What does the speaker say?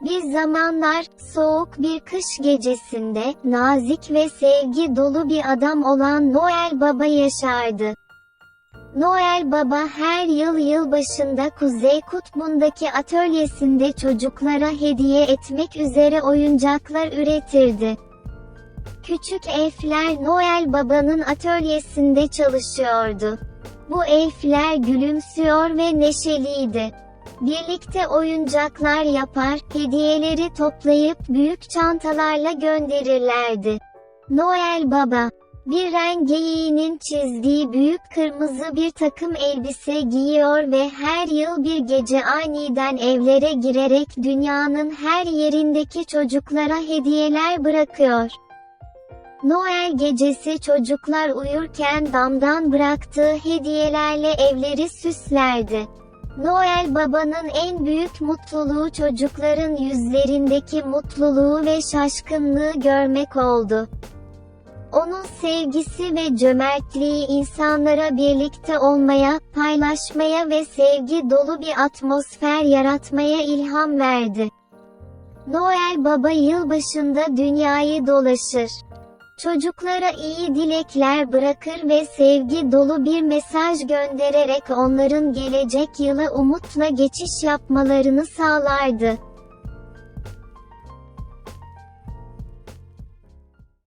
Bir zamanlar, soğuk bir kış gecesinde, nazik ve sevgi dolu bir adam olan Noel Baba yaşardı. Noel Baba her yıl yılbaşında Kuzey Kutbu'ndaki atölyesinde çocuklara hediye etmek üzere oyuncaklar üretirdi. Küçük elfler Noel Baba'nın atölyesinde çalışıyordu. Bu elfler gülümsüyor ve neşeliydi. Birlikte oyuncaklar yapar, hediyeleri toplayıp büyük çantalarla gönderirlerdi. Noel Baba, bir rengeyiğinin çizdiği büyük kırmızı bir takım elbise giyiyor ve her yıl bir gece aniden evlere girerek dünyanın her yerindeki çocuklara hediyeler bırakıyor. Noel gecesi çocuklar uyurken damdan bıraktığı hediyelerle evleri süslerdi. Noel Baba'nın en büyük mutluluğu çocukların yüzlerindeki mutluluğu ve şaşkınlığı görmek oldu. Onun sevgisi ve cömertliği insanlara birlikte olmaya, paylaşmaya ve sevgi dolu bir atmosfer yaratmaya ilham verdi. Noel Baba yılbaşında dünyayı dolaşır. Çocuklara iyi dilekler bırakır ve sevgi dolu bir mesaj göndererek onların gelecek yıla umutla geçiş yapmalarını sağlardı.